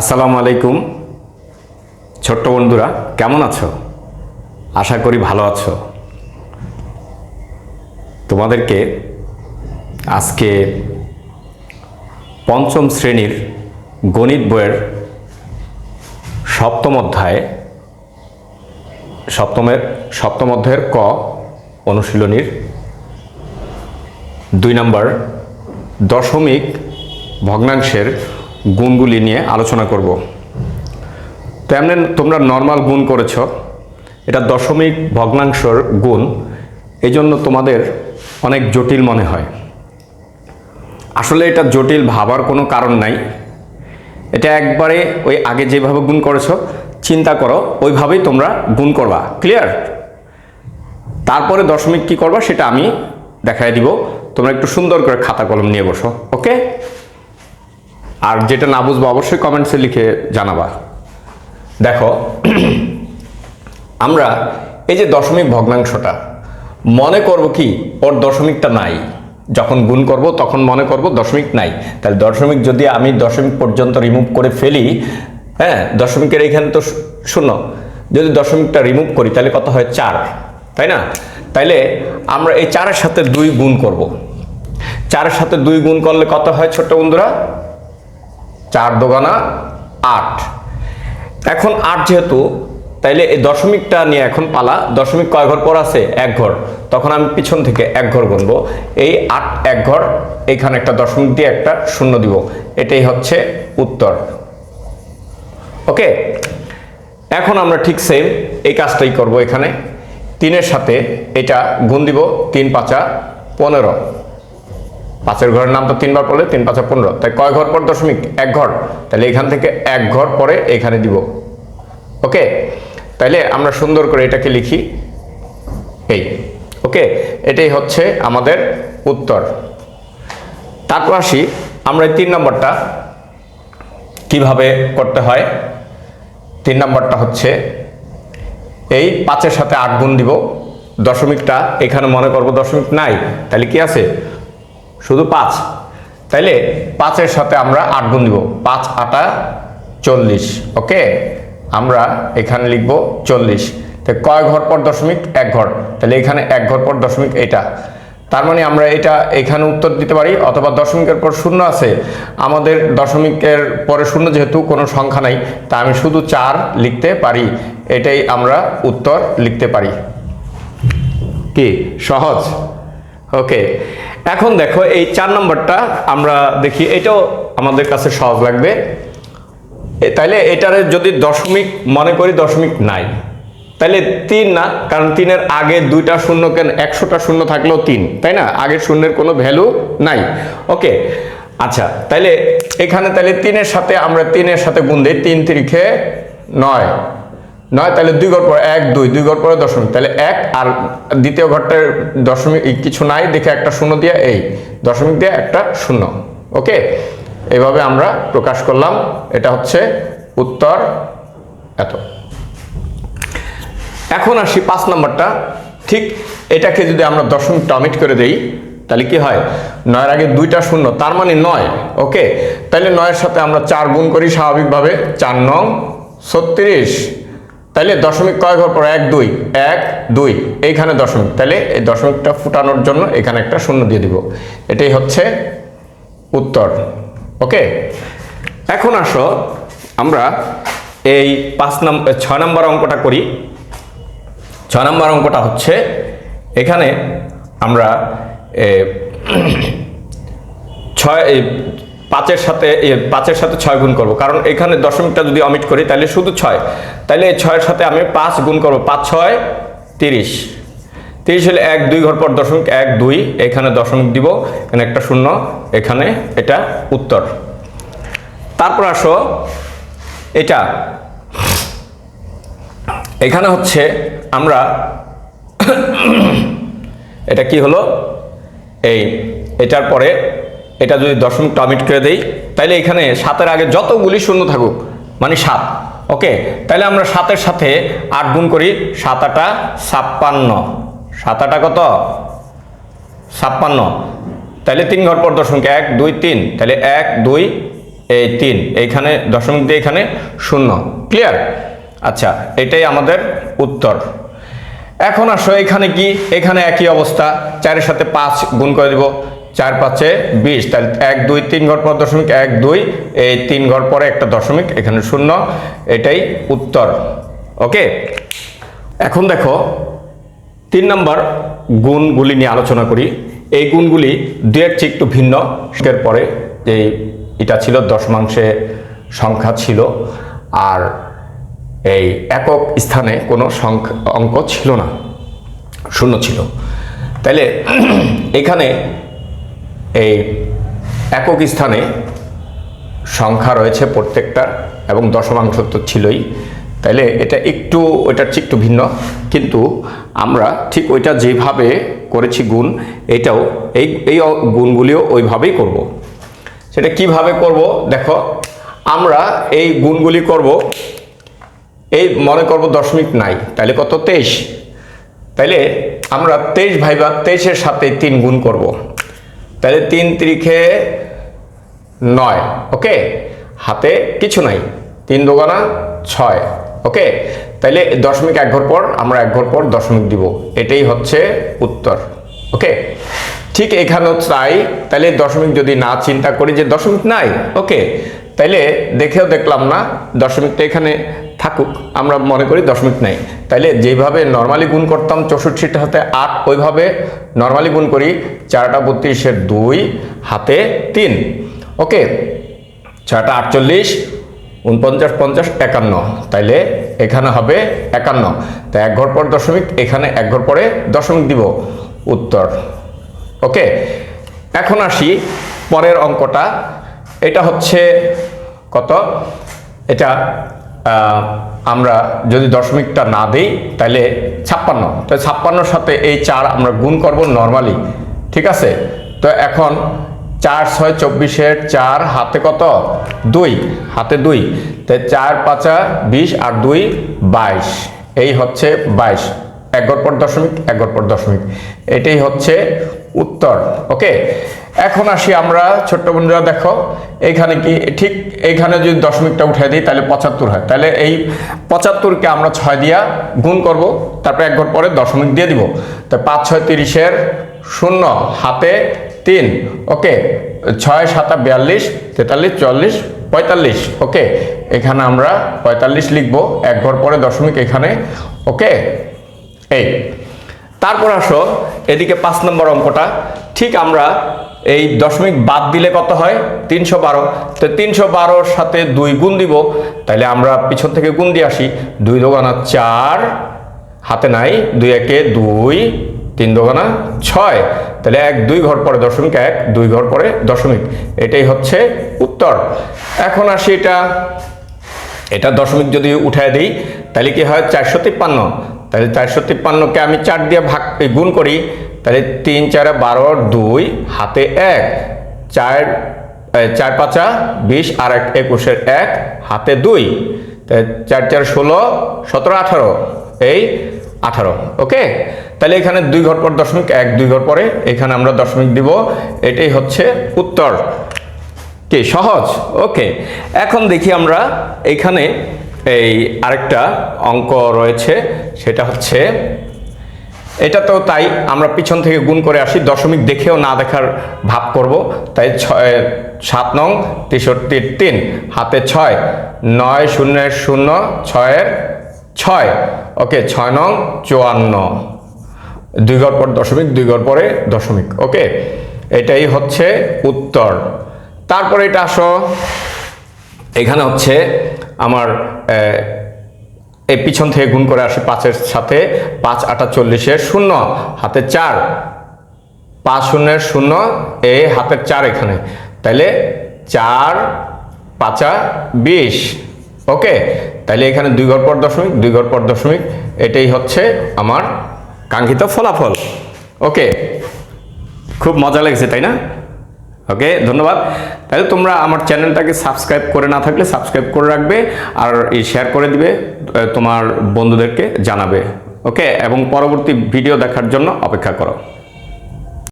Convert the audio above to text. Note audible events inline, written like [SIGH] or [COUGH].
আসসালামু আলাইকুম, ছোট্ট বন্ধুরা, কেমন আছো? আশা করি ভালো আছো। তোমাদেরকে আজকে পঞ্চম শ্রেণির গণিত বইয়ের সপ্তম অধ্যায়, সপ্তমের, সপ্তম অধ্যায়ের ক অনুশীলনীর দুই নম্বর দশমিক ভগ্নাংশের গুণগুলি নিয়ে আলোচনা করব। তো এমনি তোমরা নর্মাল গুণ করেছ। এটা দশমিক ভগ্নাংশর গুণ। এই জন্য তোমাদের অনেক জটিল মনে হয়। আসলে এটা জটিল ভাবার কোনো কারণ নাই। এটা একবারে ওই আগে যেভাবে গুণ করেছ, চিন্তা করো, ওইভাবেই তোমরা গুণ করবা। ক্লিয়ার তারপরে দশমিক কি করবা সেটা আমি দেখাই দিব। তোমরা একটু সুন্দর করে খাতা কলম নিয়ে বসো ওকে আর যেটা না বুঝব, অবশ্যই কমেন্টসে লিখে জানাবা। দেখো, আমরা এই যে দশমিক ভগ্নাংশটা, মনে করব কি, ওর দশমিকটা নাই। যখন গুণ করব, তখন মনে করব দশমিক নাই। তাহলে দশমিক যদি আমি দশমিক পর্যন্ত রিমুভ করে ফেলি হ্যাঁ দশমিকের এইখানে তো শূন্য। যদি দশমিকটা রিমুভ করি, তাহলে কত হয়? চার। তাই না? তাইলে আমরা এই চারের সাথে দুই গুণ করব। চারের সাথে দুই গুণ করলে কত হয় ছোট্ট বন্ধুরা? চার দোকানা আট। এখন আট যেহেতু, তাইলে এই দশমিকটা নিয়ে এখন পালা। দশমিক কয় ঘর পর আছে? এক ঘর। তখন আমি পিছন থেকে এক ঘর গুনবো। এই আট এক ঘর এইখানে একটা দশমিক দিয়ে একটা শূন্য দিব। এটাই হচ্ছে উত্তর। ওকে? এখন আমরা ঠিক সেম এই কাজটাই করব এখানে। তিনের সাথে এটা গুণ দিব তিন পাঁচা পনেরো। পাঁচের ঘরের নাম তো তিনবার পড়লে তিন, পাঁচা পনেরো। তাই কয় ঘর পর দশমিক? এক ঘর। তাহলে এখান থেকে এক ঘর পরে এখানে দিব। ওকে? তাইলে আমরা সুন্দর করে এটাকে লিখি। এই। ওকে? এটাই হচ্ছে আমাদের উত্তর। তারপর আসি, আমরা তিন নম্বরটা কীভাবে করতে হয়? তিন নম্বরটা হচ্ছে, এই পাঁচের সাথে আট গুণ দিব। দশমিকটা, এখানে মনে করব দশমিক নাই। তাহলে কি আছে? শুধু পাঁচ। তাইলে পাঁচের সাথে আমরা আট গুণ দিব। পাঁচ আটা চল্লিশ, ওকে? আমরা এখানে লিখব চল্লিশ। তো কয় ঘর পর দশমিক? এক ঘর। তাহলে এখানে এক ঘর পর দশমিক এটা। তার মানে আমরা এটা এখানে উত্তর দিতে পারি, অথবা দশমিকের পর শূন্য আছে। আমাদের দশমিকের পরে শূন্য যেহেতু কোনো সংখ্যা নাই, তা আমি শুধু চার লিখতে পারি। এটাই আমরা উত্তর লিখতে পারি। কি? সহজ। ওকে। এখন দেখো, এই চার নম্বরটা আমরা দেখি, এটাও আমাদের কাছে সহজ লাগবে। তাইলে এটারে যদি দশমিক, মনে করি দশমিক নাই, তাইলে তিন না, কারণ তিনের আগে দুইটা শূন্য কেন, একশোটা শূন্য থাকলেও তিন, তাই না? আগের শূন্যের কোনো ভ্যালু নাই। ওকে আচ্ছা তাইলে এখানে তাহলে তিনের সাথে আমরা তিনের সাথে গুণ দিই, তিন তিরিখে নয়। নয়, তাহলে দুই ঘর পর, এক, দুই দুই ঘর পরে দশমিক। তাহলে এক আর দ্বিতীয় ঘরটার দশমিক কিছু নাই, দেখে একটা শূন্য দিয়ে এই, দশমিক দিয়ে একটা শূন্য, ওকে? এভাবে আমরা প্রকাশ করলাম, এটা হচ্ছে উত্তর এত। এখন আসি পাঁচ নম্বরটা, ঠিক এটাকে যদি আমরা দশমিক টমিট করে দেই, তাহলে কি হয়? নয়ের আগে দুইটা শূন্য, তার মানে নয়, ওকে? তাহলে নয়ের সাথে আমরা চার গুণ করি স্বাভাবিকভাবে, চার নং ছত্রিশ। তাইলে দশমিক কয় ঘর পর? এক, দুই। এক, দুই। এইখানে দশমিক। তাহলে এই দশমিকটা ফুটানোর জন্য এখানে একটা শূন্য দিয়ে দিব। এটাই হচ্ছে উত্তর। ওকে? এখন আসো আমরা এই পাঁচ নম্বর ছয় নম্বর অঙ্কটা করি। ছয় নম্বর অঙ্কটা হচ্ছে এখানে আমরা ছয় পাঁচের সাথে পাঁচের সাথে ছয় গুণ করব। কারণ এখানে দশমিকটা যদি অমিট করি, তাহলে শুধু ছয়। তাহলে এই ছয়ের সাথে আমি পাঁচ গুণ করব, পাঁচ, ছয়, তিরিশ। তিরিশ হলে এক, দুই ঘর পর দশমিক এক, দুই, এখানে দশমিক দিব, এখানে একটা শূন্য, এখানে এটা উত্তর। তারপর আসো, এটা। এখানে হচ্ছে আমরা, এটা কি হলো? এই, এটার পরে এটা যদি দশমিক টমিট করে দেই তাহলে এখানে সাতের আগে যতগুলি শূন্য থাকুক মানে সাত, ওকে? তাহলে আমরা সাতের সাথে আট গুণ করি সাত আটা ছাপ্পান্ন। সাত আটা কত? ছাপ্পান্ন। তাহলে তিন ঘর পর দশমিক এক, দুই, তিন। তাহলে এক, দুই, এই তিন। এইখানে দশমিক দিয়ে এখানে শূন্য। ক্লিয়ার আচ্ছা এটাই আমাদের উত্তর। এখন আসো, এখানে কি? এখানে একই অবস্থা। চারের সাথে পাঁচ গুণ করে দিব। চার পাঁচে বিশ। তাহলে এক, দুই, তিন ঘর পর দশমিক, এক, দুই, এই তিন ঘর পরে একটা দশমিক, এখানে শূন্য, এটাই উত্তর। ওকে? এখন দেখো, তিন নম্বর গুণগুলি নিয়ে আলোচনা করি। এই গুণগুলি দু একটি একটু ভিন্ন। এর পরে যে এটা ছিল, দশমাংশে সংখ্যা ছিল, আর এই একক স্থানে কোনো সংখ্যা অঙ্ক ছিল না, শূন্য ছিল। তাইলে [CLEARS THROAT] এখানে এই একক স্থানে সংখ্যা রয়েছে প্রত্যেকটা এবং দশমাংশ তো ছিলই। তাইলে এটা একটু, ওইটার চেয়ে একটু ভিন্ন। কিন্তু আমরা ঠিক ওইটা যেভাবে করেছি গুণ, এটাও এই এই গুণগুলিও ওইভাবেই করব। সেটা কীভাবে করব? দেখো, আমরা এই গুণগুলি করব। এই মনে করব দশমিক নাই তাহলে কত? তেইশ। তাইলে আমরা তেইশ ভাইবা তেইশের সাথে তিন গুণ করব। তাহলে তিন তিরিখে নয়, ওকে? হাতে কিছু নাই। তিন দোকানা ছয়, ওকে? তাইলে দশমিক এক ঘর পর, আমরা এক ঘর পর দশমিক দিব। এটাই হচ্ছে উত্তর, ওকে? ঠিক এখানেও তাই। তাহলে দশমিক যদি না চিন্তা করি যে দশমিক নাই, ওকে? তাইলে দেখেও দেখলাম না, দশমিকটা এখানে থাকুক, আমরা মনে করি দশমিক নাই। তাইলে যেভাবে নর্মালি গুণ করতাম চৌষট্টিটা হাতে আট, ওইভাবে নর্মালি গুণ করি চারটা বত্রিশের দুই, হাতে তিন। ওকে ছয়টা আটচল্লিশ, উনপঞ্চাশ, পঞ্চাশ, একান্ন। তাইলে এখানে হবে একান্ন। তাই এক ঘর পর দশমিক, এখানে এক ঘর পরে দশমিক দিব উত্তর। ওকে এখন আসি পরের অঙ্কটা। এটা হচ্ছে কত? এটা আমরা যদি দশমিকটা না দিই, তাহলে ছাপ্পান্ন। তো ছাপ্পান্নর সাথে এই চার আমরা গুণ করব নর্মালি ঠিক আছে? তো এখন চার ছয় চব্বিশের চার হাতে কত? দুই, হাতে দুই। তাই চার পাঁচা বিশ আর দুই বাইশ। এই হচ্ছে বাইশ। এক ঘর পর দশমিক এক ঘর পর দশমিক। এটাই হচ্ছে উত্তর। ওকে এখন আসি আমরা, ছোট্ট বন্ধুরা, দেখো, এইখানে কি, ঠিক এইখানে যদি দশমিকটা উঠে দিই, তাহলে পঁচাত্তর হয়। তাহলে এই পঁচাত্তরকে আমরা ছয় দিয়া গুণ করব, তারপরে এক ঘর পরে দশমিক দিয়ে দিব। তো পাঁচ ছয় তিরিশের শূন্য, হাতে তিন ওকে ছয় সাতা বিয়াল্লিশ, তেতাল্লিশ চল্লিশ পঁয়তাল্লিশ ওকে এখানে আমরা পঁয়তাল্লিশ লিখব, এক ঘর পরে দশমিক এখানে ওকে এই। তারপর আসো, এদিকে পাঁচ নম্বর অঙ্কটা। ঠিক আমরা এই দশমিক বাদ দিলে কত হয়? তিনশো বারো। তো তিনশো বারোর সাথে দুই গুণ দিব। তাহলে আমরা পিছন থেকে গুণ দিয়ে আসি। দুই দোকানা চার, হাতে নাই, দুই একে দুই, তিন দোকানা ছয়। তাহলে এক, দুই ঘর পরে দশমিক এক, দুই ঘর পরে দশমিক। এটাই হচ্ছে উত্তর। এখন আসি এটা। এটা দশমিক যদি উঠায় দিই তাহলে কি হয়? চারশো তিপ্পান্ন। তাহলে চারশো তিপ্পান্নকে আমি চার দিয়ে ভাগ গুণ করি। তাহলে তিন, চারে বারো, দুই, হাতে এক। চার চার পাঁচা, বিশ, আর এক, একুশের এক, হাতে দুই। চার চার, ষোলো, সতেরো, আঠারো। এই আঠারো, ওকে? তাহলে এখানে দুই ঘর পর দশমিক এক, দুই ঘর পরে এখানে আমরা দশমিক দিব। এটাই হচ্ছে উত্তর। কি? সহজ? ওকে। এখন দেখি আমরা এখানে এই আরেকটা অঙ্ক রয়েছে, সেটা হচ্ছে, এটা তো তাই আমরা পিছন থেকে গুণ করে আসি, দশমিক দেখেও না দেখার ভাব করব। তাই ছয়, সাত নং তেষট্টির তিন, হাতে ছয়, নয় শূন্যের শূন্য, ছয়ের ছয়, ওকে, ছয় নং চুয়ান্ন। দুই ঘর পর দশমিক, দুই ঘর পরে দশমিক, ওকে, এটাই হচ্ছে উত্তর। তারপরে এটা আসো, এখানে হচ্ছে আমার এই পিছন থেকে গুণ করে আসি পাঁচের সাথে পাঁচ আটা চল্লিশের শূন্য, হাতে চার। পাঁচ শূন্যের শূন্য, এ হাতের চার এখানে। তাইলে চার পাঁচা বিশ। ওকে, তাইলে এখানে দুই ঘর পর দশমিক, দুই ঘর পর দশমিক, এটাই হচ্ছে আমার কাঙ্ক্ষিত ফলাফল। ওকে, খুব মজা লেগেছে, তাই না? ওকে ধন্যবাদ। তাহলে তোমরা আমার চ্যানেলটাকে সাবস্ক্রাইব করে না থাকলে সাবস্ক্রাইব করে রাখবে আর এই শেয়ার করে দিবে তোমার বন্ধুদেরকে জানাবে। ওকে এবং পরবর্তী ভিডিও দেখার জন্য অপেক্ষা করো।